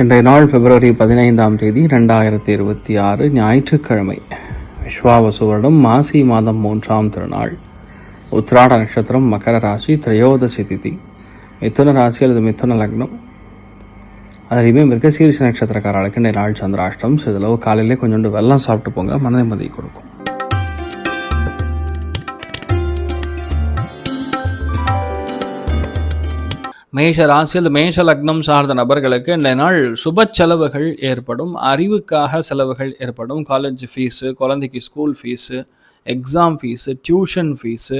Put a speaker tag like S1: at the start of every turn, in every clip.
S1: இன்றைய நாள் பிப்ரவரி பதினைந்தாம் தேதி ரெண்டாயிரத்தி இருபத்தி ஆறு ஞாயிற்றுக்கிழமை. விஸ்வாவசு வருடம் மாசி மாதம் மூன்றாம் திருநாள். உத்ராட நட்சத்திரம் மகர ராசி திரையோதசி திதி. மிதுன ராசி அல்லது மிதுன லக்னம். அதுலேயுமே மிருகசீரிச நட்சத்திரக்காரர்களுக்கு இன்றைய நாள் சந்திராஷ்டம். சிறிதளவு காலையிலே கொஞ்சோண்டு வெள்ளம் சாப்பிட்டு போங்க. மன நிம்மதி கொடுக்கும். மேஷ ராசியில் மேஷ லக்னம் சார்ந்த நபர்களுக்கு இந்த நாள் சுப செலவுகள் ஏற்படும் அறிவுக்காக செலவுகள் ஏற்படும். காலேஜ் ஃபீஸு குழந்தைக்கு school fees exam fees tuition fees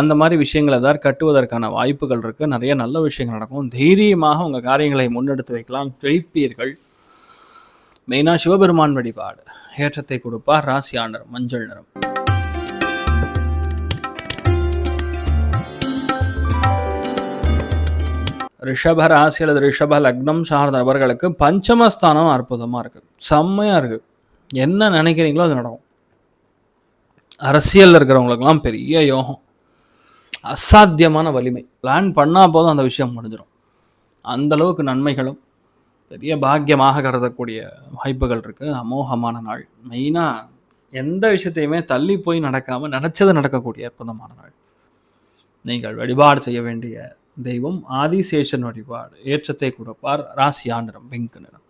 S1: அந்த மாதிரி விஷயங்களை தான் கட்டுவதற்கான வாய்ப்புகள் இருக்குது நிறைய நல்ல விஷயங்கள் நடக்கும். தைரியமாக உங்கள் காரியங்களை முன்னெடுத்து வைக்கலாம். ஜெயிப்பீர்கள். மெயினாக சிவபெருமான் வழிபாடு. ஏற்றத்தை கொடுப்பார். ராசியா மஞ்சள் நிறம். ரிஷப ராசி அல்லது ரிஷப லக்னம் சார்ந்த நபர்களுக்கு பஞ்சமஸ்தானம் அற்புதமாக இருக்குது செம்மையாக இருக்குது என்ன நினைக்கிறீங்களோ அது நடக்கும். அரசியலில் இருக்கிறவங்களுக்கெல்லாம் பெரிய யோகம். அசாத்தியமான வலிமை. பிளான் பண்ணால் போதும் அந்த விஷயம் முடிஞ்சிடும் அந்த அளவுக்கு நன்மைகளும் பெரிய பாக்கியமாக கருதக்கூடிய வாய்ப்புகள் இருக்குது அமோகமான நாள். மெயினாக எந்த விஷயத்தையுமே தள்ளி போய் நடக்காமல் நினச்சது நடக்கக்கூடிய அற்புதமான நாள். நீங்கள் வழிபாடு செய்ய வேண்டிய தெய்வம் ஆதிசேஷன் வழிபாடு ஏற்றத்தை கொடுப்பார் ராசியா நிறம் பிங்க் நிறம்.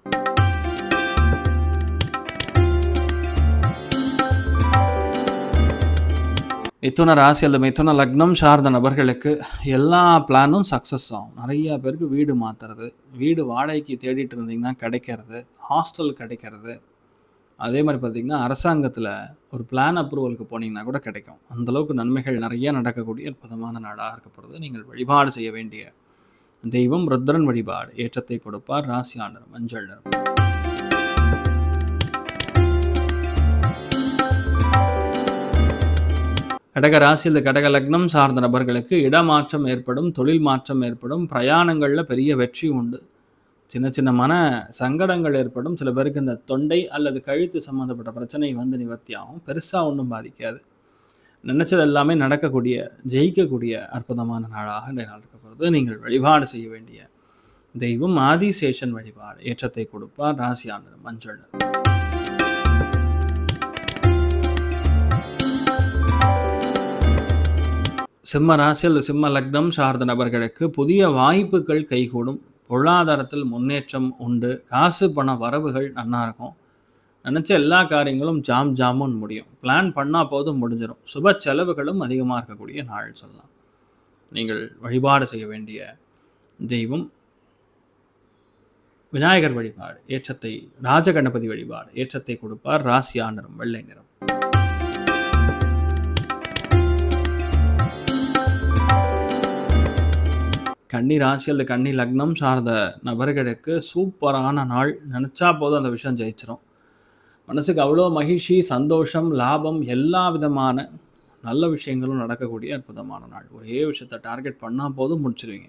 S1: மிதுன ராசி அல்லது மிதுன லக்னம் சார்ந்த நபர்களுக்கு எல்லா பிளானும் சக்ஸஸ் ஆகும். நிறைய பேருக்கு வீடு மாற்றுறது வீடு வாடகைக்கு தேடிட்டு இருந்தீங்கன்னா கிடைக்கிறது ஹாஸ்டல் கிடைக்கிறது அதே மாதிரி பார்த்திங்கன்னா அரசாங்கத்தில் ஒரு பிளான் அப்ரூவலுக்கு போனீங்கன்னா கூட கிடைக்கும். அந்தளவுக்கு நன்மைகள் நிறைய நடக்கக்கூடிய அற்புதமான நாடாக இருக்கப்படுறது நீங்கள் வழிபாடு செய்ய வேண்டிய தெய்வம் ருத்ரன் வழிபாடு. ஏற்றத்தை கொடுப்பார் ராசியானர் மஞ்சள் நிறம். கடக ராசி இந்த கடக லக்னம் சார்ந்த நபர்களுக்கு இடமாற்றம் ஏற்படும் தொழில் மாற்றம் ஏற்படும் பிரயாணங்களில் பெரிய வெற்றி உண்டு. சின்ன சின்ன மன சங்கடங்கள் ஏற்படும். சில பேருக்கு இந்த தொண்டை அல்லது கழுத்து சம்மந்தப்பட்ட பிரச்சனை வந்து நிவர்த்தி ஆகும் பெருசாக ஒன்றும் பாதிக்காது. நினச்சது எல்லாமே நடக்கக்கூடிய ஜெயிக்கக்கூடிய அற்புதமான நாளாக இந்த நாள் இருக்கப்படுறது நீங்கள் வழிபாடு செய்ய வேண்டிய தெய்வம் ஆதிசேஷன் வழிபாடு. ஏற்றத்தை கொடுப்பார் ராசியானர் மஞ்சள் சிம்ம ராசி அல்லது சிம்ம லக்னம் சார்ந்த நபர்களுக்கு புதிய வாய்ப்புகள் கைகூடும். பொருளாதாரத்தில் முன்னேற்றம் உண்டு. காசு பண வரவுகள் நல்லா இருக்கும். நினச்ச எல்லா காரியங்களும் ஜாம் ஜாமுன்னு முடியும். பிளான் பண்ணால் போதும் முடிஞ்சிடும் சுப செலவுகளும் அதிகமாக இருக்கக்கூடிய நாள் சொல்லலாம். நீங்கள் வழிபாடு செய்ய வேண்டிய தெய்வம் விநாயகர் வழிபாடு ஏற்றத்தை ராஜகணபதி வழிபாடு ஏற்றத்தை கொடுப்பார். ராசியா நிறம் வெள்ளை நிறம். கன்னி ராசி அல்லது கன்னி லக்னம் சார்ந்த நபர்களுக்கு சூப்பரான நாள். நினச்சா போதும் அந்த விஷயம் ஜெயிச்சிடும் மனசுக்கு அவ்வளோ மகிழ்ச்சி சந்தோஷம் லாபம் எல்லா விதமான நல்ல விஷயங்களும் நடக்கக்கூடிய அற்புதமான நாள். ஒரே விஷயத்தை டார்கெட் பண்ணால் போதும் முடிச்சிருவீங்க.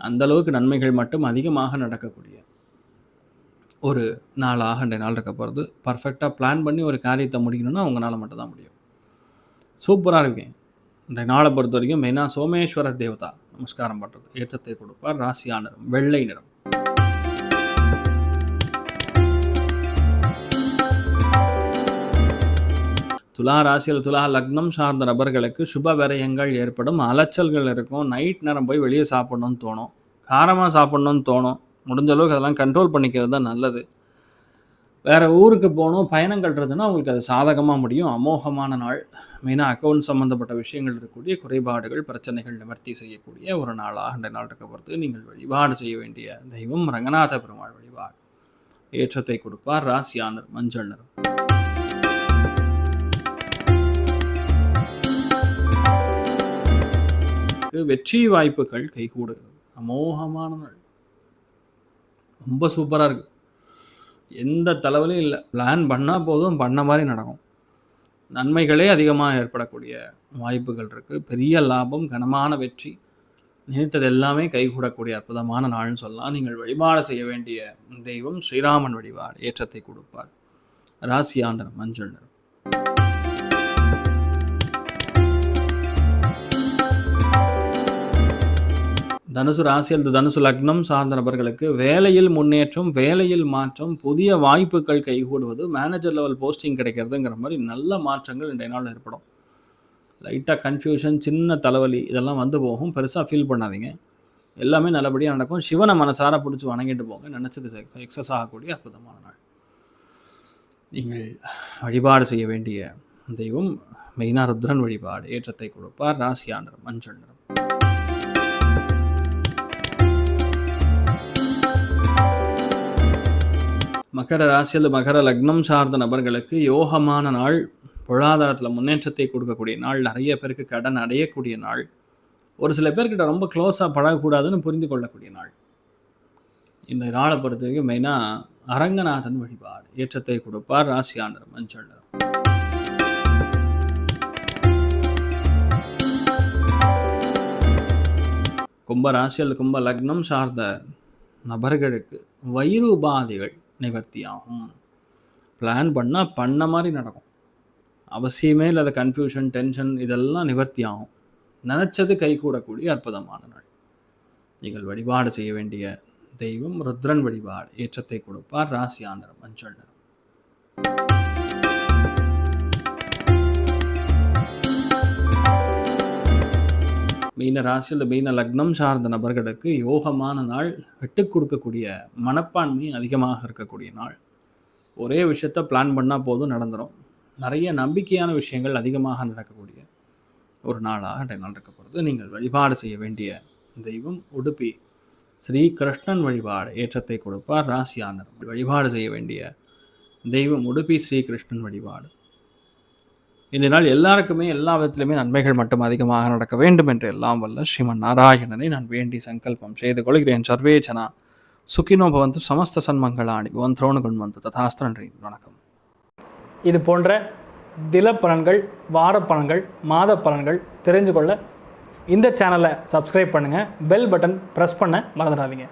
S1: அந்தளவுக்கு நன்மைகள் மட்டும் அதிகமாக நடக்கக்கூடிய ஒரு நாளாக ரெண்டு நாள் இருக்க போகிறது பர்ஃபெக்டாக பிளான் பண்ணி ஒரு காரியத்தை முடிக்கணும்னா உங்களால் மட்டும்தான் முடியும். சூப்பராக இருக்கேன் இந்த நாளை பொறுத்த வரைக்கும் மெயினாக சோமேஸ்வர தேவதா. நமஸ்காரம் பண்ணுறது ஏற்றத்தை கொடுப்பார். ராசியா நிறம் வெள்ளை நிறம். துலா ராசியில் துலா லக்னம் சார்ந்த நபர்களுக்கு சுப விரயங்கள் ஏற்படும். அலைச்சல்கள் இருக்கும். நைட் நேரம் போய் வெளியே சாப்பிடணும்னு தோணும். காரமாக சாப்பிட்ணுன்னு தோணும். முடிஞ்ச அளவுக்கு அதெல்லாம் கண்ட்ரோல் பண்ணிக்கிறது தான் நல்லது. வேறு ஊருக்கு போகணும் பயணங்கள்ன்றதுன்னா உங்களுக்கு அது சாதகமாக முடியும். அமோகமான நாள். மெயினாக அக்கௌண்ட் சம்மந்தப்பட்ட விஷயங்கள் இருக்கக்கூடிய குறைபாடுகள் பிரச்சனைகள் நிவர்த்தி செய்யக்கூடிய ஒரு நாளாக அந்த நாள் இருக்க பொறுத்து நீங்கள் வழிபாடு செய்ய வேண்டிய தெய்வம் ரங்கநாத பெருமாள் வழிபாடு. ஏற்றத்தை கொடுப்பார் ராசியானர் மஞ்சள் நிறம். வெற்றி வாய்ப்புகள் கைகூடுகிறது. அமோகமான நாள். ரொம்ப சூப்பராக இருக்குது எந்த தலைவலையும் இல்லை. பிளான் பண்ணால் போதும் பண்ண மாதிரி நடக்கும். நன்மைகளே அதிகமாக ஏற்படக்கூடிய வாய்ப்புகள் இருக்குது பெரிய லாபம் கனமான வெற்றி. நினைத்தது எல்லாமே கைகூடக்கூடிய அற்புதமான நாள்னு சொல்லலாம். நீங்கள் வழிபாடு செய்ய வேண்டிய தெய்வம் ஸ்ரீராமன் வழிபாடு ஏற்றத்தை கொடுப்பார். ராசியாண்டர் மஞ்சள் தனுசு ராசி அல்லது தனுசு லக்னம் சார்ந்த நபர்களுக்கு வேலையில் முன்னேற்றம் வேலையில் மாற்றம் புதிய வாய்ப்புகள் கைகூடுவது மேனேஜர் லெவல் போஸ்டிங் கிடைக்கிறதுங்கிற மாதிரி நல்ல மாற்றங்கள் இன்றைய நாள் ஏற்படும். லைட்டாக கன்ஃபியூஷன் சின்ன தலைவலி இதெல்லாம் வந்து போகும். பெருசாக ஃபீல் பண்ணாதீங்க. எல்லாமே நல்லபடியாக நடக்கும். சிவனை மனசார பிடிச்சி வணங்கிட்டு போங்க. நினச்சது எக்ஸஸ் ஆகக்கூடிய அற்புதமான நாள். நீங்கள் வழிபாடு செய்ய வேண்டிய தெய்வம் மெயினாக ருத்ரன் வழிபாடு. ஏற்றத்தை கொடுப்பார். ராசியாண்டர் மஞ்சள் நிறம். மகர ராசி அல்லது மகர லக்னம் சார்ந்த நபர்களுக்கு யோகமான நாள் பொருளாதாரத்தில் முன்னேற்றத்தை கொடுக்கக்கூடிய நாள் நிறைய பேருக்கு கடன் அடையக்கூடிய நாள் ஒரு சில பேர்கிட்ட ரொம்ப க்ளோஸாக பழகக்கூடாதுன்னு புரிந்து கொள்ளக்கூடிய நாள். இந்த நாளை பொறுத்த வரைக்கும் மெயினாக அரங்கநாதன் வழிபாடு ஏற்றத்தை கொடுப்பார் ராசியாண்டர் மஞ்சள். கும்ப ராசி அல்லது கும்ப லக்னம் சார்ந்த நபர்களுக்கு வயிறு உபாதைகள் நிவர்த்தியாகும். பிளான் பண்ணால் பண்ண மாதிரி நடக்கும். அவசியமே இல்லாத கன்ஃபியூஷன் டென்ஷன் இதெல்லாம் நிவர்த்தி ஆகும் நினச்சது கைகூடக்கூடிய அற்புதமான நாள். நீங்கள் வழிபாடு செய்ய வேண்டிய தெய்வம் ருத்ரன் வழிபாடு. ஏற்றத்தை கொடுப்பார். ராசியானர் மஞ்சள் நிறம். மீன ராசியில் மீன லக்னம் சார்ந்த நபர்களுக்கு யோகமான நாள் விட்டு கொடுக்கக்கூடிய மனப்பான்மை அதிகமாக இருக்கக்கூடிய நாள். ஒரே விஷயத்த பிளான் பண்ணால் போதும் நடந்துடும் நிறைய நம்பிக்கையான விஷயங்கள் அதிகமாக நடக்கக்கூடிய ஒரு நாளாக நாள் இருக்க போகிறது நீங்கள் வழிபாடு செய்ய வேண்டிய தெய்வம் உடுப்பி ஸ்ரீ கிருஷ்ணன் வழிபாடு ஏற்றத்தை கொடுப்பார். ராசியானர் வழிபாடு செய்ய வேண்டிய தெய்வம் உடுப்பி ஸ்ரீ கிருஷ்ணன் வழிபாடு. இந்த நாள் எல்லாருக்குமே எல்லா விதத்திலுமே நன்மைகள் மட்டும் அதிகமாக நடக்க வேண்டும் என்று எல்லாம் வல்ல ஸ்ரீமன் நாராயணனை நான் வேண்டி சங்கல்பம் செய்து கொள்கிறேன். சர்வேச்சனா சுகினோ பவந்து சமஸ்த சன்மங்களாணி பவந்தோணு வந்து ததாஸ்து நன்றி வணக்கம்.
S2: இது போன்ற தில பலன்கள் வார பலன்கள் மாத பலன்கள் தெரிஞ்சு கொள்ள இந்த சேனலை சப்ஸ்கிரைப் பண்ணுங்கள் பெல் பட்டன் ப்ரெஸ் பண்ண மறந்துடாதீங்க.